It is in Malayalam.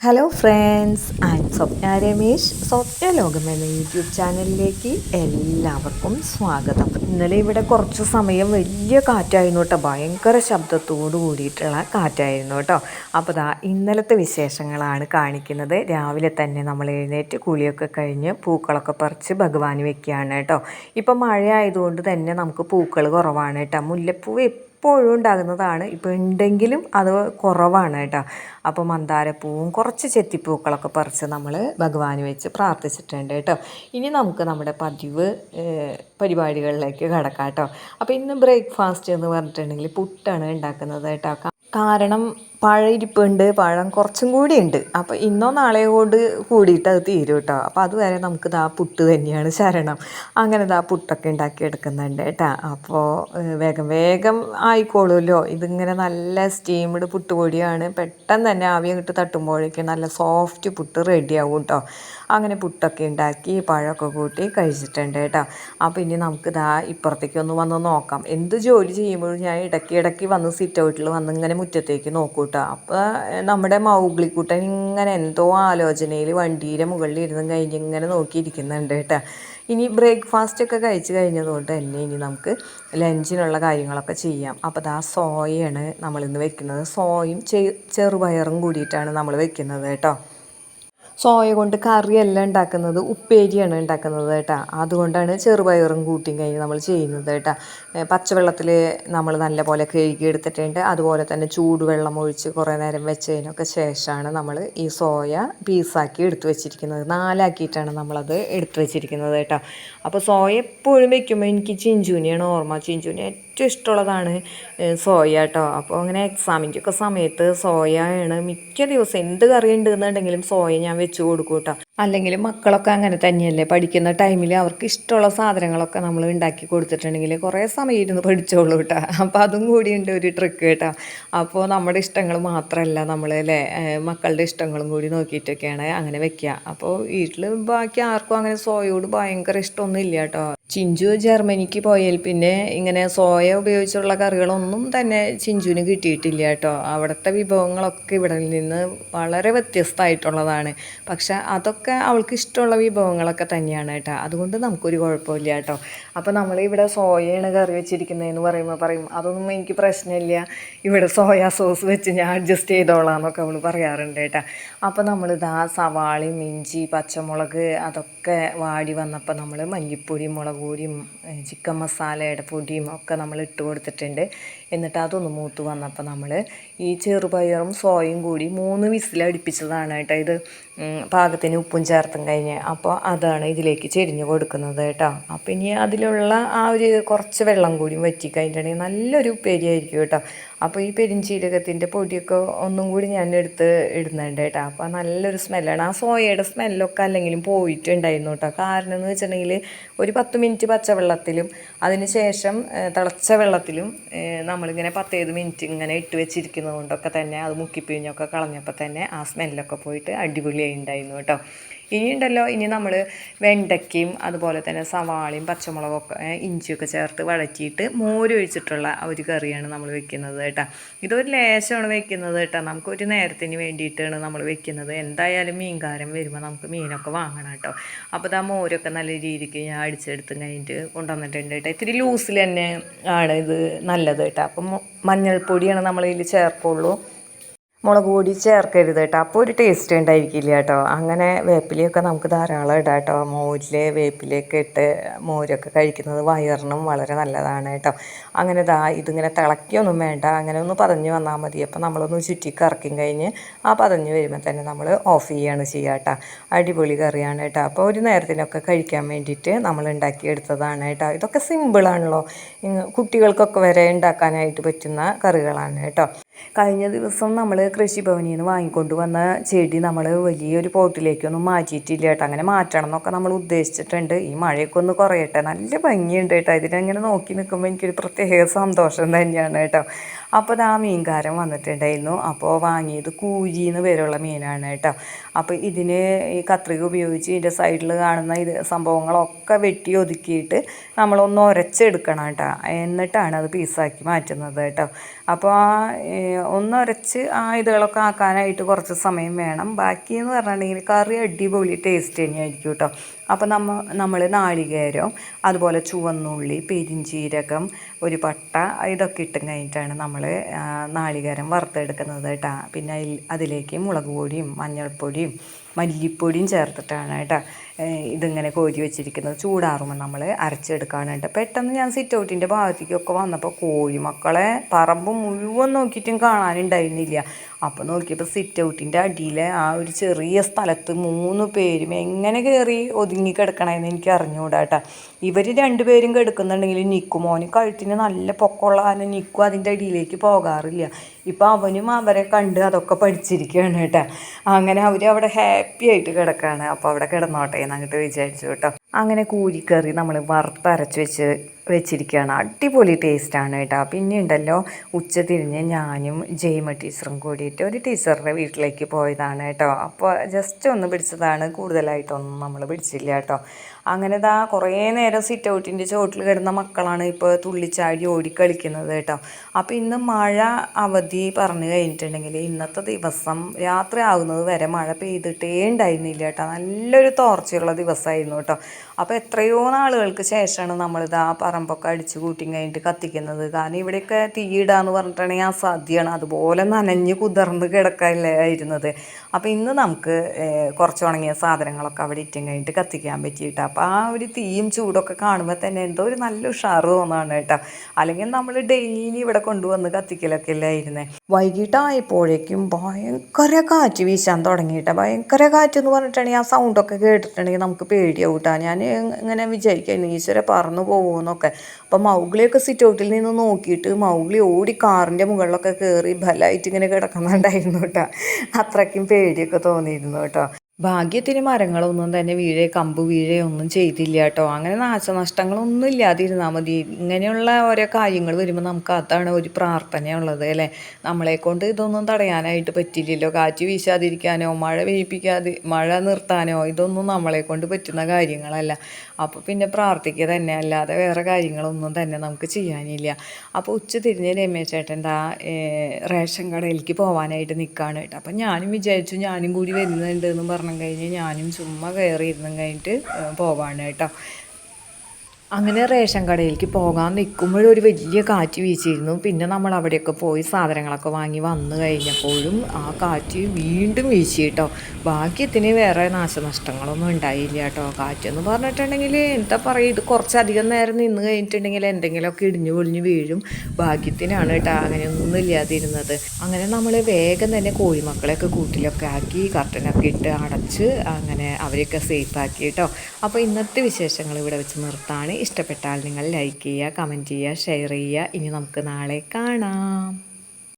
Hello friends and Swapna Ramesh Swapna Lokam എന്ന യൂട്യൂബ് ചാനലിലേക്ക് എല്ലാവർക്കും സ്വാഗതം. ഇന്നലെ ഇവിടെ കുറച്ച് സമയം വലിയ കാറ്റായിരുന്നു കേട്ടോ. ഭയങ്കര ശബ്ദത്തോട് കൂടിയിട്ടുള്ള കാറ്റായിരുന്നു കേട്ടോ. അപ്പോൾ ദാ ഇന്നലത്തെ വിശേഷങ്ങളാണ് കാണിക്കുന്നത്. രാവിലെ തന്നെ നമ്മൾ എഴുന്നേറ്റ് കുളിയൊക്കെ കഴിഞ്ഞ് പൂക്കളൊക്കെ പറിച്ച് ഭഗവാന് വെക്കുകയാണ് കേട്ടോ. ഇപ്പം മഴ ആയതുകൊണ്ട് തന്നെ നമുക്ക് പൂക്കൾ കുറവാണ് കേട്ടോ. മുല്ലപ്പൂ എപ്പോഴും ഉണ്ടാകുന്നതാണ്. ഇപ്പോൾ ഉണ്ടെങ്കിലും അത് കുറവാണ് കേട്ടോ. അപ്പോൾ മന്ദാരപ്പൂവും കുറച്ച് ചെത്തിപ്പൂക്കളൊക്കെ പറിച്ച് നമ്മൾ ഭഗവാന് വെച്ച് പ്രാർത്ഥിച്ചിട്ടുണ്ട് കേട്ടോ. ഇനി നമുക്ക് നമ്മുടെ പതിവ് പരിപാടികളിലേക്ക് കടക്കാം കേട്ടോ. അപ്പോൾ ഇന്ന് ബ്രേക്ക്ഫാസ്റ്റ് എന്ന് പറഞ്ഞിട്ടുണ്ടെങ്കിൽ പുട്ടാണ് ഉണ്ടാക്കുന്നത് കേട്ടോ. കാരണം പഴം ഇരിപ്പുണ്ട് പഴം കുറച്ചും കൂടി ഉണ്ട് അപ്പോൾ ഇന്നോ നാളെയോ കൊണ്ട് കൂടിയിട്ട് അത് തീരും കേട്ടോ. അപ്പോൾ അതുവരെ നമുക്ക് ഇതാ പുട്ട് തന്നെയാണ് ശരണം. അങ്ങനെ ഇതാ പുട്ടൊക്കെ ഉണ്ടാക്കി എടുക്കുന്നുണ്ട് കേട്ടോ. അപ്പോൾ വേഗം വേഗം ആയിക്കോളുമല്ലോ. ഇതിങ്ങനെ നല്ല സ്റ്റീംഡ് പുട്ട് പൊടിയാണ്. പെട്ടെന്ന് തന്നെ ആവി കിട്ട് തട്ടുമ്പോഴേക്കും നല്ല സോഫ്റ്റ് പുട്ട് റെഡിയാവും കേട്ടോ അങ്ങനെ പുട്ടൊക്കെ ഉണ്ടാക്കി പഴമൊക്കെ കൂട്ടി കഴിച്ചിട്ടുണ്ട് കേട്ടോ. അപ്പോൾ ഇനി നമുക്ക് ദാ ഇപ്പുറത്തേക്ക് ഒന്ന് വന്ന് നോക്കാം. എന്ത് ജോലി ചെയ്യുമ്പോഴും ഞാൻ ഇടയ്ക്ക് ഇടയ്ക്ക് വന്ന് സിറ്റ് ഔട്ടിൽ വന്ന് ഇങ്ങനെ മുറ്റത്തേക്ക് നോക്കൂ കേട്ടോ അപ്പോൾ നമ്മുടെ മൗഗ്ലിക്കുട്ടൻ ഇങ്ങനെ എന്തോ ആലോചനയിൽ വണ്ടിയുടെ മുകളിൽ ഇരുന്ന് കഴിഞ്ഞ് ഇങ്ങനെ നോക്കിയിരിക്കുന്നുണ്ട് കേട്ടോ. ഇനി ബ്രേക്ക്ഫാസ്റ്റ് ഒക്കെ കഴിച്ച് കഴിഞ്ഞതുകൊണ്ട് തന്നെ ഇനി നമുക്ക് ലഞ്ചിനുള്ള കാര്യങ്ങളൊക്കെ ചെയ്യാം. അപ്പോൾ ദാ സോയയാണ് നമ്മളിന്ന് വെക്കുന്നത്. സോയും ചെറുപയറും കൂടിയിട്ടാണ് നമ്മൾ വെക്കുന്നത് കേട്ടോ. സോയ കൊണ്ട് കറിയല്ല ഉണ്ടാക്കുന്നത് ഉപ്പേരിയാണ് ഉണ്ടാക്കുന്നത് കേട്ടോ. അതുകൊണ്ടാണ് ചെറുപയറും കൂട്ടിയും കഴിഞ്ഞ് നമ്മൾ ചെയ്യുന്നത് കേട്ടോ. പച്ചവെള്ളത്തിൽ നമ്മൾ നല്ലപോലെ കഴുകി എടുത്തിട്ടുണ്ട്. അതുപോലെ തന്നെ ചൂടുവെള്ളം ഒഴിച്ച് കുറേ നേരം വെച്ചതിനൊക്കെ ശേഷമാണ് നമ്മൾ ഈ സോയ പീസാക്കി എടുത്ത് വെച്ചിരിക്കുന്നത്. നാലാക്കിയിട്ടാണ് നമ്മളത് എടുത്ത് വെച്ചിരിക്കുന്നത് കേട്ടോ. അപ്പോൾ സോയ എപ്പോഴും വെക്കുമ്പോൾ എനിക്ക് ചിഞ്ചുനിയാണ് ഓർമ്മ. ചിഞ്ചുനി ഏറ്റവും ഇഷ്ടമുള്ളതാണ് സോയ കേട്ടോ അപ്പോൾ അങ്ങനെ എക്സാമിന്റെ ഒക്കെ സമയത്ത് സോയയാണ് മിക്ക ദിവസം എന്ത് കറി ഉണ്ടെന്നുണ്ടെങ്കിലും സോയ ഞാൻ വെച്ച് കൊടുക്കും കേട്ടോ അല്ലെങ്കിൽ മക്കളൊക്കെ അങ്ങനെ തന്നെയല്ലേ? പഠിക്കുന്ന ടൈമിൽ അവർക്ക് ഇഷ്ടമുള്ള സാധനങ്ങളൊക്കെ നമ്മൾ ഉണ്ടാക്കി കൊടുത്തിട്ടുണ്ടെങ്കിൽ കുറേ സമയം ഇരുന്ന് പഠിച്ചോളൂ കേട്ടോ. അപ്പോൾ അതും കൂടി ഉണ്ട് ഒരു ട്രിക്ക് കേട്ടോ. അപ്പോൾ നമ്മുടെ ഇഷ്ടങ്ങൾ മാത്രമല്ല നമ്മൾ അല്ലേ? മക്കളുടെ ഇഷ്ടങ്ങളും കൂടി നോക്കിയിട്ടൊക്കെയാണ് അങ്ങനെ വെക്കുക അപ്പോൾ വീട്ടിൽ ബാക്കി ആർക്കും അങ്ങനെ സോയയോട് ഭയങ്കര ഇഷ്ടമൊന്നും ഇല്ല കേട്ടോ. ചിഞ്ചു ജർമ്മനിക്ക് പോയാൽ പിന്നെ ഇങ്ങനെ സോയ ഉപയോഗിച്ചുള്ള കറികളൊന്നും തന്നെ ചിഞ്ചുവിന് കിട്ടിയിട്ടില്ല കേട്ടോ. അവിടുത്തെ വിഭവങ്ങളൊക്കെ ഇവിടെ നിന്ന് വളരെ വ്യത്യസ്തമായിട്ടുള്ളതാണ്. പക്ഷെ അതൊക്കെ അവൾക്ക് ഇഷ്ടമുള്ള വിഭവങ്ങളൊക്കെ തന്നെയാണ് കേട്ടോ. അതുകൊണ്ട് നമുക്കൊരു കുഴപ്പമില്ല കേട്ടോ. അപ്പോൾ നമ്മൾ ഇവിടെ സോയയാണ് കറി വെച്ചിരിക്കുന്നതെന്ന് പറയുമ്പോൾ പറയും അതൊന്നും എനിക്ക് പ്രശ്നമില്ല. ഇവിടെ സോയ സോസ് വെച്ച് ഞാൻ അഡ്ജസ്റ്റ് ചെയ്തോളാം എന്നൊക്കെ അവൾ പറയാറുണ്ട് കേട്ടോ. അപ്പോൾ നമ്മളിതാ സവാളി ഇഞ്ചി പച്ചമുളക് അതൊക്കെ വാടി വന്നപ്പോൾ നമ്മൾ മല്ലിപ്പൊടിയും മുളക് പൊടിയും ചിക്കൻ മസാലയുടെ പൊടിയും ഒക്കെ നമ്മൾ ഇട്ട് കൊടുത്തിട്ടുണ്ട്. എന്നിട്ട് അതൊന്ന് മൂത്ത് വന്നപ്പോൾ നമ്മൾ ഈ ചെറുപയറും സോയും കൂടി മൂന്ന് വിസിൽ അടുപ്പിച്ചതാണ് കേട്ടോ. ഇത് പാകത്തിന് ഉപ്പും ചേർത്തും കഴിഞ്ഞ്. അപ്പോൾ അതാണ് ഇതിലേക്ക് ചെരിഞ്ഞ് കൊടുക്കുന്നത് കേട്ടോ. അപ്പം ഇനി അതിലുള്ള ആ ഒരു കുറച്ച് വെള്ളം കൂടി വറ്റി കഴിഞ്ഞിട്ടുണ്ടെങ്കിൽ നല്ലൊരു ഉപ്പേരിയായിരിക്കും കേട്ടോ. അപ്പോൾ ഈ പെരിഞ്ചീരകത്തിന്റെ പൊടിയൊക്കെ ഒന്നും കൂടി ഞാൻ എടുത്ത് ഇടുന്നുണ്ട് കേട്ടോ. അപ്പോൾ നല്ലൊരു സ്മെല്ലാണ് ആ സോയയുടെ സ്മെല്ലൊക്കെ അല്ലെങ്കിലും പോയിട്ടുണ്ടായിരുന്നു കേട്ടോ. കാരണം എന്ന് വെച്ചിട്ടുണ്ടെങ്കിൽ ഒരു പത്ത് മിനിറ്റ് പച്ചവെള്ളത്തിലും അതിന് ശേഷം തിളച്ച വെള്ളത്തിലും നമ്മളിങ്ങനെ പത്തേത് മിനിറ്റ് ഇങ്ങനെ ഇട്ട് വെച്ചിരിക്കുന്നത് കൊണ്ടൊക്കെ തന്നെ അത് മുക്കിപ്പിഴിഞ്ഞൊക്കെ കളഞ്ഞപ്പോൾ തന്നെ ആ സ്മെല്ലൊക്കെ പോയിട്ട് അടിപൊളിയായി ഉണ്ടായിരുന്നു കേട്ടോ. ഇനിയുണ്ടല്ലോ ഇനി നമ്മൾ വെണ്ടയ്ക്കയും അതുപോലെ തന്നെ സവാളയും പച്ചമുളകൊക്കെ ഇഞ്ചിയൊക്കെ ചേർത്ത് വഴറ്റിയിട്ട് മോരൊഴിച്ചിട്ടുള്ള ഒരു കറിയാണ് നമ്മൾ വെക്കുന്നത് കേട്ടോ. ഇതൊരു ലേശമാണ് വെക്കുന്നത് കേട്ടോ. നമുക്കൊരു നേരത്തിന് വേണ്ടിയിട്ടാണ് നമ്മൾ വെക്കുന്നത്. എന്തായാലും മീൻകാരം വരുമ്പോൾ നമുക്ക് മീനൊക്കെ വാങ്ങണം കേട്ടോ. അപ്പോൾ ആ മോരൊക്കെ നല്ല രീതിക്ക് ഞാൻ അടിച്ചെടുത്ത് കഴിഞ്ഞിട്ട് കൊണ്ടുവന്നിട്ടുണ്ട് കേട്ടോ. ഇത്തിരി ലൂസിൽ തന്നെ ആണ് ഇത് നല്ലത് കേട്ടോ. അപ്പം മഞ്ഞൾപ്പൊടിയാണ് നമ്മളിതിൽ ചേർക്കുള്ളൂ. മുളക് പൊടി ചേർക്കരുത് കേട്ടോ അപ്പോൾ ഒരു ടേസ്റ്റ് ഉണ്ടായിരിക്കില്ല കേട്ടോ അങ്ങനെ വേപ്പിലയൊക്കെ നമുക്ക് ധാരാളം ഇടാം കേട്ടോ മോരിൽ വേപ്പിലയൊക്കെ ഇട്ട് മോരൊക്കെ കഴിക്കുന്നത് വയറിനും വളരെ നല്ലതാണ് കേട്ടോ അങ്ങനെ ദാ ഇതിങ്ങനെ തിളക്കിയൊന്നും വേണ്ട. അങ്ങനെ ഒന്ന് പതഞ്ഞ് വന്നാൽ മതി. അപ്പോൾ നമ്മളൊന്ന് ചുറ്റി കറക്കും കഴിഞ്ഞ് ആ പതഞ്ഞ് വരുമ്പോൾ തന്നെ നമ്മൾ ഓഫ് ചെയ്യുകയാണ് ചെയ്യുക കേട്ടോ അടിപൊളി കറിയാണ് കേട്ടോ അപ്പോൾ ഒരു നേരത്തിനൊക്കെ കഴിക്കാൻ വേണ്ടിയിട്ട് നമ്മൾ ഉണ്ടാക്കിയെടുത്തതാണ് കേട്ടോ ഇതൊക്കെ സിമ്പിളാണല്ലോ കുട്ടികൾക്കൊക്കെ വരെ ഉണ്ടാക്കാനായിട്ട് പറ്റുന്ന കറികളാണ് കേട്ടോ കഴിഞ്ഞ ദിവസം നമ്മൾ കൃഷിഭവനിൽ നിന്ന് വാങ്ങിക്കൊണ്ട് വന്ന ചെടി നമ്മൾ വലിയൊരു പോട്ടിലേക്കൊന്നും മാറ്റിയിട്ടില്ല കേട്ടോ. അങ്ങനെ മാറ്റണം എന്നൊക്കെ നമ്മൾ ഉദ്ദേശിച്ചിട്ടുണ്ട്. ഈ മഴയൊക്കെ ഒന്ന് കുറയട്ടെ. നല്ല ഭംഗിയുണ്ട് കേട്ടോ. ഇതിനങ്ങനെ നോക്കി നിൽക്കുമ്പോൾ എനിക്കൊരു പ്രത്യേക സന്തോഷം തന്നെയാണ് കേട്ടോ. അപ്പോൾ അത് ആ മീൻകാരൻ വന്നിട്ടുണ്ടായിരുന്നു. അപ്പോൾ വാങ്ങിയത് കൂരി എന്ന് പേരുള്ള മീനാണ് കേട്ടോ. അപ്പോൾ ഇതിന് ഈ കത്രിക ഉപയോഗിച്ച് ഇതിന്റെ സൈഡിൽ കാണുന്ന ഇത് സംഭവങ്ങളൊക്കെ വെട്ടി ഒതുക്കിയിട്ട് നമ്മളൊന്ന് ഉരച്ചെടുക്കണം കേട്ടോ. എന്നിട്ടാണ് അത് പീസാക്കി മാറ്റുന്നത് കേട്ടോ. അപ്പോൾ ആ ഒന്നുരച്ച് ആ ഇതുകളൊക്കെ ആക്കാനായിട്ട് കുറച്ച് സമയം വേണം. ബാക്കി എന്ന് പറഞ്ഞിട്ടുണ്ടെങ്കിൽ കറി അടിപൊളി ടേസ്റ്റ് തന്നെയായിരിക്കും കേട്ടോ അപ്പോൾ നമ്മ നമ്മൾ നാളികേരം അതുപോലെ ചുവന്നുള്ളി പെരിഞ്ചീരകം ഒരു പട്ട ഇതൊക്കെ ഇട്ടും കഴിഞ്ഞിട്ടാണ് നമ്മൾ നാളികേരം വറുത്തെടുക്കുന്നത് കേട്ടോ. പിന്നെ അതിലേക്ക് മുളക് പൊടിയും മഞ്ഞൾപ്പൊടിയും മല്ലിപ്പൊടിയും ചേർത്തിട്ടാണ് കേട്ടോ ഇതിങ്ങനെ കോരി വെച്ചിരിക്കുന്നത്. ചൂടാറുമ്പോൾ നമ്മൾ അരച്ചെടുക്കുകയാണ് കേട്ടോ. പെട്ടെന്ന് ഞാൻ സിറ്റ് ഔട്ടിന്റെ ഭാഗത്തേക്കൊക്കെ വന്നപ്പോൾ കോഴിമക്കളെ പറമ്പ് മുഴുവൻ നോക്കിയിട്ടും കാണാനുണ്ടായിരുന്നില്ല. അപ്പോൾ നോക്കിയപ്പോൾ സിറ്റ് ഔട്ടിന്റെ അടിയിലെ ആ ഒരു ചെറിയ സ്ഥലത്ത് മൂന്ന് പേരും എങ്ങനെ കയറി ഒതുങ്ങി കിടക്കണമെന്ന് എനിക്ക് അറിഞ്ഞുകൂടാ കേട്ടോ ഇവർ രണ്ടുപേരും കിടക്കുന്നുണ്ടെങ്കിൽ നിക്കും. മോന് കഴുത്തിന് നല്ല പൊക്കമുള്ള കാരണം നിക്കും അതിന്റെ അടിയിലേക്ക് പോകാറില്ല. ഇപ്പം അവനും അവരെ കണ്ട് അതൊക്കെ പഠിച്ചിരിക്കുകയാണ് കേട്ടോ അങ്ങനെ അവർ അവിടെ ഹാപ്പി ആയിട്ട് കിടക്കുകയാണ് അപ്പോൾ അവിടെ കിടന്നോട്ടെ എന്നങ്ങോട്ട് വിചാരിച്ചു കേട്ടോ അങ്ങനെ കൂരിക്കറി നമ്മൾ വറുത്തരച്ച് വെച്ച് വെച്ചിരിക്കുകയാണ്. അടിപൊളി ടേസ്റ്റാണ് കേട്ടോ. പിന്നെ ഉണ്ടല്ലോ ഉച്ച തിരിഞ്ഞ് ഞാനും ജയ്മ ടീച്ചറും കൂടിയിട്ട് ഒരു ടീച്ചറുടെ വീട്ടിലേക്ക് പോയതാണ് കേട്ടോ. അപ്പോൾ ജസ്റ്റ് ഒന്ന് പിടിച്ചതാണ്. കൂടുതലായിട്ടൊന്നും നമ്മൾ പിടിച്ചില്ല കേട്ടോ. അങ്ങനെ ദാ കുറേ നേരം സിറ്റ് ഔട്ടിന്റെ ചോട്ടിൽ കിടന്ന മക്കളാണ് ഇപ്പോൾ തുള്ളിച്ചാടി ഓടിക്കളിക്കുന്നത് കേട്ടോ. അപ്പോൾ ഇന്ന് മഴ അവധി പറഞ്ഞു കഴിഞ്ഞിട്ടുണ്ടെങ്കിൽ ഇന്നത്തെ ദിവസം രാത്രി ആകുന്നത് വരെ മഴ പെയ്തിട്ടേ ഉണ്ടായിരുന്നില്ല കേട്ടോ. നല്ലൊരു തോർച്ചയുള്ള ദിവസമായിരുന്നു കേട്ടോ. അപ്പോൾ എത്രയോ നാളുകൾക്ക് ശേഷമാണ് നമ്മളിതാ പറമ്പൊക്കെ അടിച്ചു കൂട്ടി കഴിഞ്ഞിട്ട് കത്തിക്കുന്നത്. കാരണം ഇവിടെയൊക്കെ തീയിടാന്ന് പറഞ്ഞിട്ടുണ്ടെങ്കിൽ അസാധ്യമാണ്. അതുപോലെ നനഞ്ഞ് കുതിർന്ന് കിടക്കല്ലേ ആയിരുന്നത്. അപ്പോൾ ഇന്ന് നമുക്ക് കുറച്ച് ഉണങ്ങിയ സാധനങ്ങളൊക്കെ അവിടെ ഇറ്റും കഴിഞ്ഞിട്ട് കത്തിക്കാൻ പറ്റിയിട്ട്. അപ്പോൾ ആ ഒരു തീയും ചൂടൊക്കെ കാണുമ്പോൾ തന്നെ എന്തോ ഒരു നല്ല ഉഷാറ് തോന്നാണ് കേട്ടോ. അല്ലെങ്കിൽ നമ്മൾ ഡെയിലി ഇവിടെ കൊണ്ടുവന്ന് കത്തിക്കലൊക്കെ അല്ലായിരുന്നേ വൈകിട്ടായപ്പോഴേക്കും ഭയങ്കര കാറ്റ് വീശാൻ തുടങ്ങിയിട്ട് ഭയങ്കര കാറ്റ് എന്ന് പറഞ്ഞിട്ടുണ്ടെങ്കിൽ ആ സൗണ്ടൊക്കെ കേട്ടിട്ടുണ്ടെങ്കിൽ നമുക്ക് പേടിയാവും കേട്ടോ. ഞാൻ ഇങ്ങനെ വിചാരിക്കുന്നു ഈശ്വരെ പറന്നു പോകുമെന്നൊക്കെ അപ്പം മൗഗ്ലിയൊക്കെ സിറ്റ് ഔട്ടിൽ നിന്ന് നോക്കിയിട്ട് മൗഗ്ലി ഓടി കാറിന്റെ മുകളിലൊക്കെ കയറി ബലമായിട്ട് ഇങ്ങനെ കിടക്കുന്നുണ്ടായിരുന്നു കേട്ടോ. അത്രയ്ക്കും പേടിയൊക്കെ തോന്നിയിരുന്നു കേട്ടോ. ഭാഗ്യത്തിന് മരങ്ങളൊന്നും തന്നെ വീഴേ കമ്പ് വീഴേ ഒന്നും ചെയ്തില്ല കേട്ടോ. അങ്ങനെ നാശനഷ്ടങ്ങളൊന്നും ഇല്ലാതിരുന്നാൽ മതി. ഇങ്ങനെയുള്ള ഓരോ കാര്യങ്ങൾ വരുമ്പോൾ നമുക്ക് അതാണ് ഒരു പ്രാർത്ഥനയുള്ളത് അല്ലേ? നമ്മളെ കൊണ്ട് ഇതൊന്നും തടയാനായിട്ട് പറ്റില്ലല്ലോ. കാറ്റ് വീശാതിരിക്കാനോ മഴ പെയ്യിപ്പിക്കാതെ മഴ നിർത്താനോ ഇതൊന്നും നമ്മളെ കൊണ്ട് പറ്റുന്ന കാര്യങ്ങളല്ല. അപ്പോൾ പിന്നെ പ്രാർത്ഥിക്കുക തന്നെ അല്ലാതെ വേറെ കാര്യങ്ങളൊന്നും തന്നെ നമുക്ക് ചെയ്യാനില്ല. അപ്പോൾ ഉച്ച തിരിഞ്ഞ് രമേശ് ചേട്ടന്റെ ദാ ഏഹ്, റേഷൻ കടയിലേക്ക് പോകാനായിട്ട് നിൽക്കുകയാണ് കേട്ടോ. അപ്പം ഞാനും വിചാരിച്ചു ഞാനും കൂടി വരുന്നുണ്ട് എന്ന് പറഞ്ഞു കഴിഞ്ഞ് ഞാനും ചുമ്മാ കയറി ഇരുന്നും കഴിഞ്ഞിട്ട് പോവാണ് കേട്ടോ. അങ്ങനെ റേഷൻ കടയിലേക്ക് പോകാൻ നിൽക്കുമ്പോഴും ഒരു വലിയ കാറ്റ് വീശിയിരുന്നു. പിന്നെ നമ്മൾ അവിടെയൊക്കെ പോയി സാധനങ്ങളൊക്കെ വാങ്ങി വന്നു കഴിഞ്ഞപ്പോഴും ആ കാറ്റ് വീണ്ടും വീശി കേട്ടോ. ഭാഗ്യത്തിന് വേറെ നാശനഷ്ടങ്ങളൊന്നും ഉണ്ടായില്ല കേട്ടോ. കാറ്റെന്ന് പറഞ്ഞിട്ടുണ്ടെങ്കിൽ എന്താ പറയുക ഇത് കുറച്ചധികം നേരം നിന്ന് കഴിഞ്ഞിട്ടുണ്ടെങ്കിൽ എന്തെങ്കിലുമൊക്കെ ഇടിഞ്ഞു പൊളിഞ്ഞു വീഴും. ഭാഗ്യത്തിനാണ് കേട്ടോ അങ്ങനെയൊന്നും ഇല്ലാതിരുന്നത്. അങ്ങനെ നമ്മൾ വേഗം തന്നെ കോഴിമക്കളെയൊക്കെ കൂട്ടിലൊക്കെ ആക്കി കർട്ടനൊക്കെ ഇട്ട് അടച്ച് അങ്ങനെ അവരെയൊക്കെ സേഫ് ആക്കി കേട്ടോ. അപ്പോൾ ഇന്നത്തെ വിശേഷങ്ങൾ ഇവിടെ വെച്ച് നിർത്താണ്. ഇഷ്ടപ്പെട്ടാൽ നിങ്ങൾ ലൈക്ക് ചെയ്യുക കമന്റ് ചെയ്യുക ഷെയർ ചെയ്യുക. ഇനി നമുക്ക് നാളെ കാണാം.